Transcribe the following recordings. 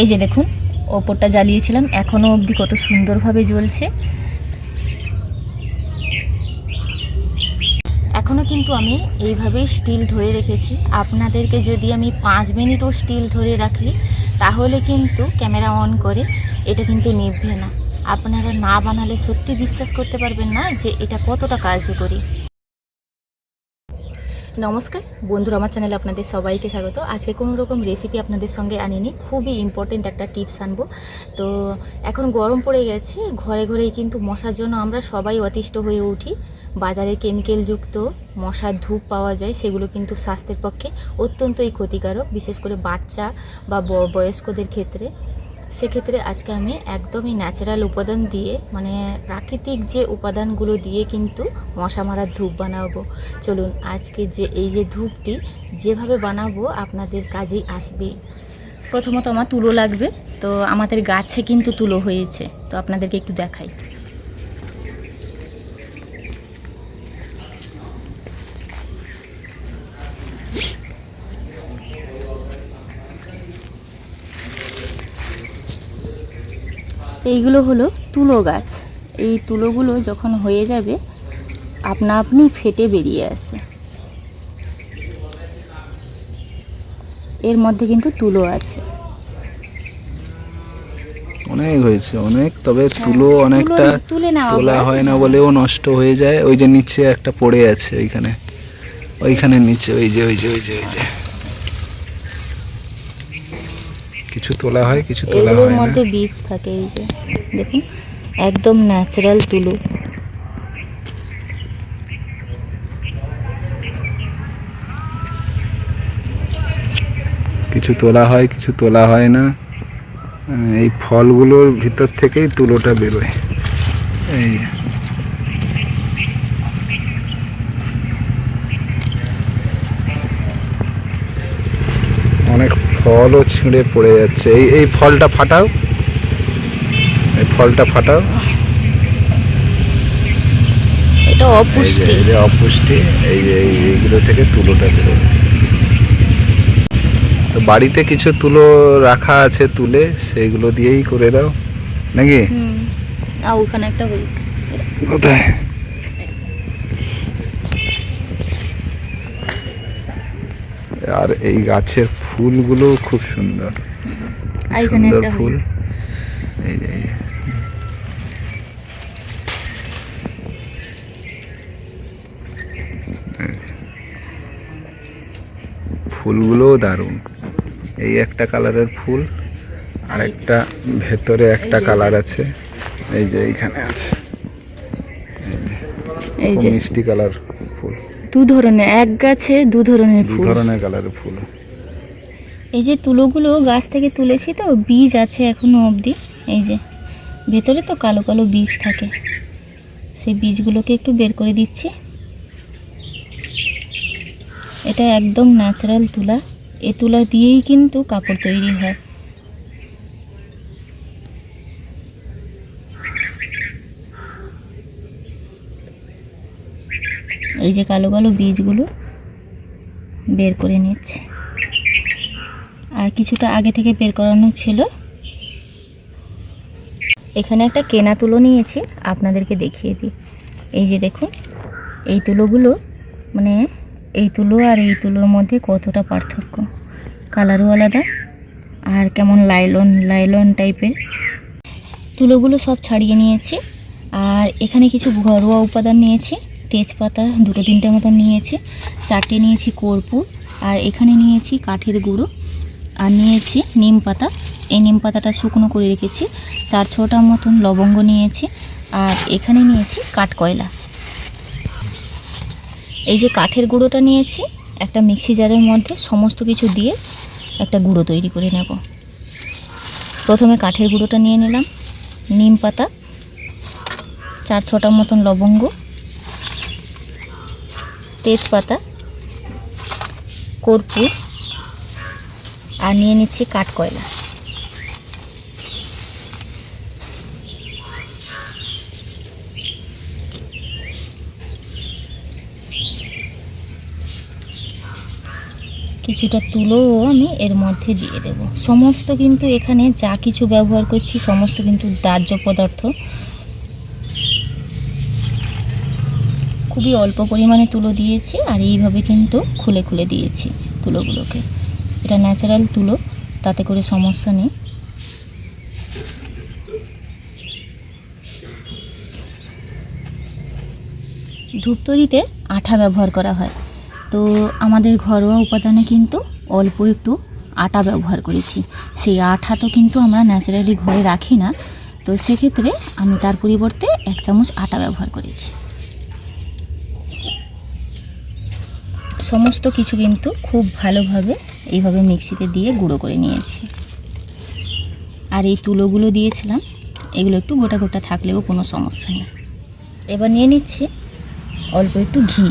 এই যে দেখুন, ওপরটা জ্বালিয়েছিলাম, এখনও অবধি কত সুন্দরভাবে জ্বলছে। এখনও কিন্তু আমি এইভাবে স্টিল ধরে রেখেছি। আপনাদেরকে যদি আমি পাঁচ মিনিটও স্টিল ধরে রাখি, তাহলে কিন্তু ক্যামেরা অন করে এটা কিন্তু নিভবে না। আপনারা না বানালে সত্যি বিশ্বাস করতে পারবেন না যে এটা কতটা কার্যকরী। নমস্কার। বন্ধুরা, আমার চ্যানেলে আপনাদের সবাইকে স্বাগত। আজকে কোনো রকম রেসিপি আপনাদের সঙ্গে আনিনি। খুবই ইম্পর্টেন্ট একটা টিপস আনব। তো এখন গরম পড়ে গেছে। ঘরে ঘরেই কিন্তু মশার জন্য আমরা সবাই অতিষ্ঠ হয়ে উঠি। বাজারে কেমিক্যালযুক্ত মশার ধূপ পাওয়া যায়, সেগুলো কিন্তু স্বাস্থ্যের পক্ষে অত্যন্তই ক্ষতিকারক, বিশেষ করে বাচ্চা বা ব- বয়স্কদের ক্ষেত্রে। সেক্ষেত্রে আজকে আমি একদমই ন্যাচারাল উপাদান দিয়ে মানে প্রাকৃতিক যে উপাদানগুলো দিয়ে কিন্তু মশা মারার ধূপ বানাবো। চলুন, আজকে যে, এই যে ধূপটি, যেভাবে বানাবো আপনাদের কাজেই আসবে। প্রথমত আমার তুলো লাগবে, তো আমাদের গাছে কিন্তু তুলো হয়েছে, তো আপনাদেরকে একটু দেখাই। এইগুলো হলো তুলো গাছ। এই তুলোগুলো যখন হয়ে যাবে আপনা আপনি ফেটে বেরিয়ে আসে। এর মধ্যে কিন্তু তুলো আছে। অনেক হয়েছে অনেক তবে তুলো অনেকটা তুলে হয়। হয় না বলেও নষ্ট হয়ে যায়। ওই যে নিচে একটা পড়ে আছে ওইখানে ওইখানে নিচে ওই যে ওই যে ওই যে ওই যে। কিছু তোলা হয় কিছু তোলা হয় মধ্যে বীজ থাকে এই যে দেখুন একদম ন্যাচারাল তুলো। কিছু তোলা হয় কিছু তোলা হয় না। এই ফলগুলোর ভিতর থেকেই তুলোটা বেরোয়। এই যে। অনেক ফলও ছিঁড়ে পড়ে যাচ্ছে। এই এই ফলটা ফাটাও। এই ফলটা ফাটাও। এটা অপুষ্টি। এই যে অপুষ্টি এই যে এইগুলো থেকে তুলোটা বেরোবে তো বাড়িতে কিছু তুলো রাখা আছে তুলে সেইগুলো দিয়েই করে দাও। নাকি? ওখানে একটা কোথায়? আর এই গাছের ফুলগুলো খুব সুন্দর। সুন্দর ফুল। এই যে। ফুলগুলোও দারুণ। এই একটা কালারের ফুল আর একটা ভেতরে একটা কালার আছে। এই যে এইখানে আছে। এই যে। মিষ্টি কালার ফুল। দু ধরনের এক গাছে দু ধরনের ফুল। ধরনের কালারের ফুল। এই যে তুলোগুলো গাছ থেকে তুলেছি তো বীজ আছে এখনও অবধি। এই যে ভেতরে তো কালো কালো বীজ থাকে। সেই বীজগুলোকে একটু বের করে দিচ্ছি। এটা একদম ন্যাচারাল তুলা। এ তুলা দিয়েই কিন্তু কাপড় তৈরি হয়। এই যে কালো কালো বীজগুলো বের করে নিচ্ছে। আর কিছুটা আগে থেকে বের করানো ছিল। এখানে একটা কেনা তুলো নিয়েছি, আপনাদেরকে দেখিয়ে দিই। এই যে দেখুন, এই তুলোগুলো মানে এই তুলো আর এই তুলোর মধ্যে কতটা পার্থক্য। কালারও আলাদা আর কেমন লাইলন লাইলন টাইপের। তুলোগুলো সব ছাড়িয়ে নিয়েছি। আর এখানে কিছু ঘরোয়া উপাদান নিয়েছি। তেজপাতা দুটো তিনটে মতন নিয়েছি, চারটে নিয়েছি কর্পূর, আর এখানে নিয়েছি কাঠের গুঁড়ো, আর নিয়েছি নিম পাতা। এই নিম পাতাটা শুকনো করে রেখেছি, চার ছটা মতন লবঙ্গ নিয়েছি, আর এখানে নিয়েছি কাঠকয়লা এই যে কাঠের গুঁড়োটা নিয়েছি, একটা মিক্সি জারের মধ্যে সমস্ত কিছু দিয়ে একটা গুঁড়ো তৈরি করে নেব। প্রথমে কাঠের গুঁড়োটা নিয়ে নিলাম, নিম পাতা, চার ছটা মতন লবঙ্গ তেজপাতা, কর্পূর, আর নিয়ে নিচ্ছি কাঠকয়লা। কিছুটা তুলোও আমি এর মধ্যে দিয়ে দেব। সমস্ত কিন্তু এখানে যা কিছু ব্যবহার করছি, সমস্ত কিন্তু দাহ্য পদার্থ। খুবই অল্প পরিমাণে তুলো দিয়েছি আর এইভাবে কিন্তু খুলে খুলে দিয়েছি তুলোগুলোকে। এটা ন্যাচারাল তুলো, তাতে করে সমস্যা নেই। ধূপ তৈরিতে আঠা ব্যবহার করা হয়। তো আমাদের ঘরোয়া উপাদানে কিন্তু অল্প একটু আটা ব্যবহার করেছি। সেই আঠা তো কিন্তু আমরা ন্যাচারালি ঘরে রাখি না। তো সেক্ষেত্রে আমি তার পরিবর্তে এক চামচ আটা ব্যবহার করেছি। সমস্ত কিছু কিন্তু খুব ভালোভাবে এইভাবে মিক্সিতে দিয়ে গুঁড়ো করে নিয়েছি। আর এই তুলোগুলো দিয়েছিলাম, এগুলো একটু গোটা গোটা থাকলেও কোনো সমস্যা নেই। এবার নিয়ে নিচ্ছে অল্প একটু ঘি।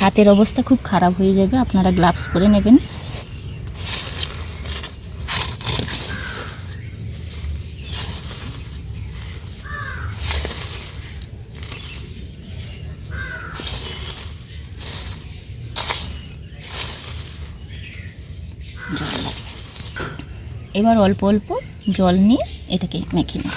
হাতের অবস্থা খুব খারাপ হয়ে যাবে, আপনারা গ্লাভস পরে নেবেন। এবার অল্প অল্প জল নিয়ে এটাকে মেখে নিই।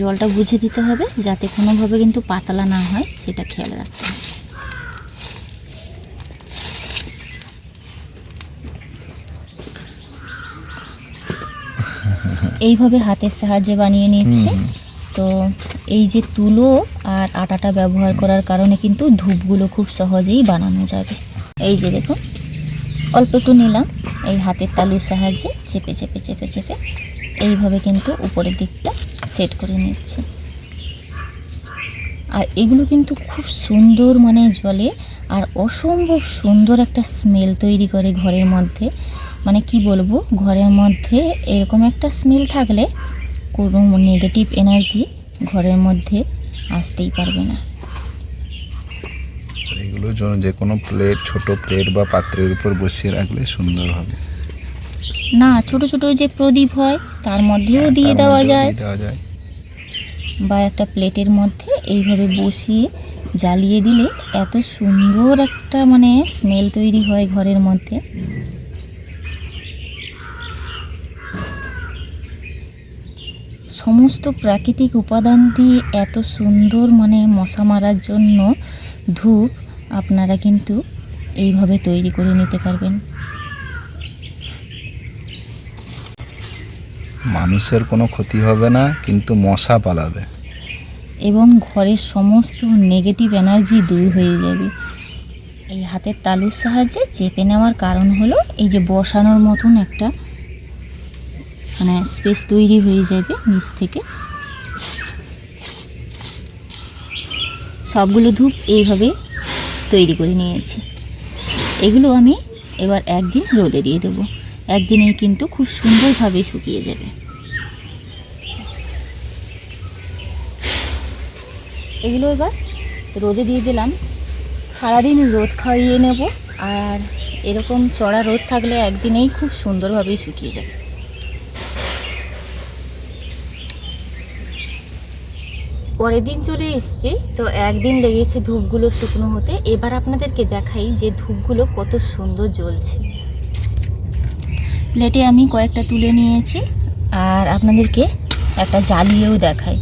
জলটা বুঝে দিতে হবে যাতে কোনোভাবে কিন্তু পাতলা না হয়, সেটা খেয়াল রাখতে হবে। এইভাবে হাতের সাহায্যে বানিয়ে নিচ্ছে। তো এই যে তুলো আর আটাটা ব্যবহার করার কারণে কিন্তু ধূপগুলো খুব সহজেই বানানো যাবে। এই যে দেখুন অল্প একটু নিলাম এই হাতের তালুর সাহায্যে চেপে চেপে চেপে চেপে এইভাবে কিন্তু উপরের দিকটা সেট করে নিচ্ছে। আর এগুলো কিন্তু খুব সুন্দর মানে জলে আর অসম্ভব সুন্দর একটা স্মেল তৈরি করে ঘরের মধ্যে। মানে কি বলব ঘরের মধ্যে এরকম একটা স্মেল থাকলে কোনো নেগেটিভ এনার্জি ঘরের মধ্যে আসতেই পারবে না। এগুলো যে কোনো প্লেট ছোট প্লেট বা পাত্রের উপর বসিয়ে রাখলে সুন্দর হবে। না ছোট ছোট যে প্রদীপ হয় তার মধ্যেও হ্যাঁ, দিয়ে দেওয়া যায়। বা একটা প্লেটের মধ্যে এইভাবে বসিয়ে জ্বালিয়ে দিলে এত সুন্দর একটা মানে স্মেল তৈরি হয় ঘরের মধ্যে। সমস্ত প্রাকৃতিক উপাদান দিয়ে এত সুন্দর মানে মশা মারার জন্য ধূপ আপনারা কিন্তু এইভাবে তৈরি করে নিতে পারবেন। মানুষের কোনো ক্ষতি হবে না কিন্তু মশা পালাবে। এবং ঘরের সমস্ত নেগেটিভ এনার্জি দূর হয়ে যাবে। এই হাতের তালুর সাহায্যে চেপে নেওয়ার কারণ হলো এই যে বসানোর মতন একটা মানে স্পেস তৈরি হয়ে যাবে নিচ থেকে। সবগুলো ধূপ এইভাবে তৈরি করে নিয়েছি। এগুলো আমি এবার একদিন রোদে দিয়ে দেবো। একদিনেই কিন্তু খুব সুন্দরভাবে শুকিয়ে যাবে। এগুলো এবার রোদে দিয়ে দিলাম। সারাদিন রোদ খাইয়ে নেব। আর এরকম চড়া রোদ থাকলে একদিনেই খুব সুন্দরভাবেই শুকিয়ে যাবে। পরের দিন চলে এসছে। তো একদিন লেগেছে ধূপগুলো শুকনো হতে। এবার আপনাদেরকে দেখাই যে ধূপগুলো কত সুন্দর জ্বলছে। প্লেটে আমি কয়েকটা তুলে নিয়েছি। আর আপনাদেরকে একটা জ্বালিয়েও দেখাই।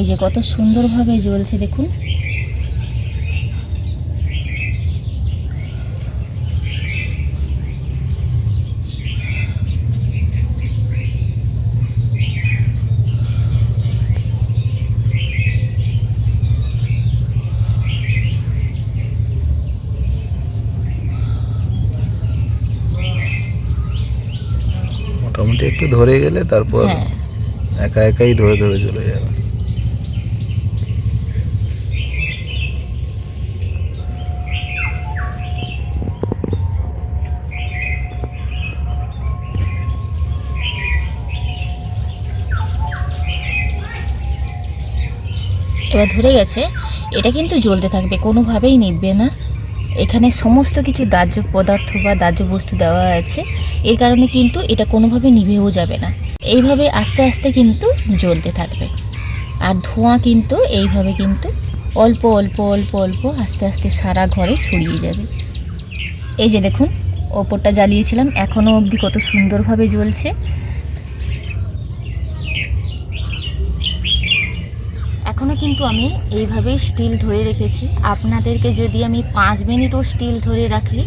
এই যে কত সুন্দরভাবে জ্বলছে দেখুন। মোটামুটি একটু ধরে গেলে তারপর হ্যাঁ। একা একাই ধরে ধরে চলে যাবে। এবার ধরে গেছে, এটা কিন্তু জ্বলতে থাকবে, কোনোভাবেই নিববে না। এখানে সমস্ত কিছু দাহ্য পদার্থ বা দাহ্য বস্তু দেওয়া আছে এর কারণে কিন্তু এটা কোনোভাবে নিভেও যাবে না। এইভাবে আস্তে আস্তে কিন্তু জ্বলতে থাকবে। আর ধোঁয়া কিন্তু এইভাবে কিন্তু অল্প অল্প অল্প অল্প আস্তে আস্তে সারা ঘরে ছড়িয়ে যাবে। এই যে দেখুন, ওপরটা জ্বালিয়েছিলাম, এখনও অবধি কত সুন্দরভাবে জ্বলছে। এখনও কিন্তু আমি এইভাবেই স্টিল ধরে রেখেছি। আপনাদেরকে যদি আমি পাঁচ মিনিটও স্টিল ধরে রাখি,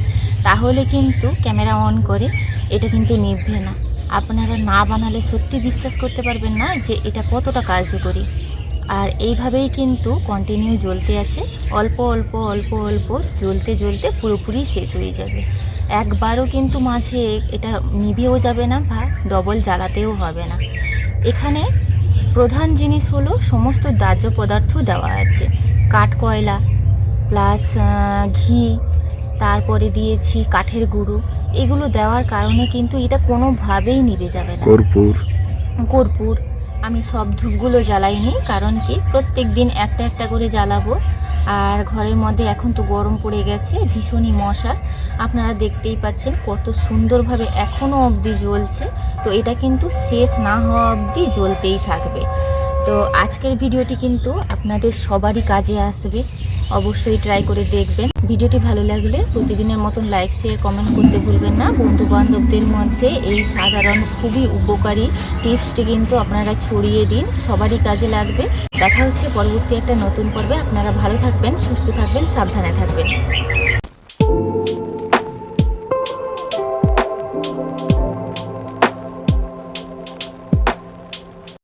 তাহলে কিন্তু ক্যামেরা অন করে এটা কিন্তু নিভবে না। আপনারা না বানালে সত্যি বিশ্বাস করতে পারবেন না যে এটা কতটা কার্যকরী। আর এইভাবেই কিন্তু কন্টিনিউ জ্বলতে আছে। অল্প অল্প অল্প অল্প জ্বলতে জ্বলতে পুরোপুরি শেষ হয়ে যাবে। একবারও কিন্তু মাঝে এটা নিভেও যাবে না বা ডবল জ্বালাতেও হবে না। এখানে প্রধান জিনিস হলো সমস্ত দাহ্য পদার্থ দেওয়া আছে। কাঠ কয়লা প্লাস ঘি তারপরে দিয়েছি কাঠের গুঁড়ো। এগুলো দেওয়ার কারণে কিন্তু এটা কোনোভাবেই নিবে যাবে না। কর্পূর। কর্পূর। আমি সব ধূপগুলো জ্বালাইনি কারণ কি? প্রত্যেক দিন একটা একটা করে জ্বালাবো। আর ঘরের মধ্যে এখন তো গরম পড়ে গেছে, ভীষণই মশা। আপনারা দেখতেই পাচ্ছেন কত সুন্দরভাবে এখনও অবধি জ্বলছে। তো এটা কিন্তু শেষ না হওয়া অবধি জ্বলতেই থাকবে। তো আজকের ভিডিওটি কিন্তু আপনাদের সবারই কাজে আসবে। অবশ্যই ট্রাই করে দেখবেন। ভিডিওটি ভালো লাগলে প্রতিদিনের মতন লাইক শেয়ার কমেন্ট করতে ভুলবেন না। বন্ধু বান্ধবদের মধ্যে এই সাধারণ, খুবই উপকারী টিপসটি কিন্তু আপনারা ছড়িয়ে দিন। সবারই কাজে লাগবে। দেখা হচ্ছে পরবর্তী একটা নতুন পর্বে। আপনারা ভালো থাকবেন, সুস্থ থাকবেন, সাবধানে থাকবেন।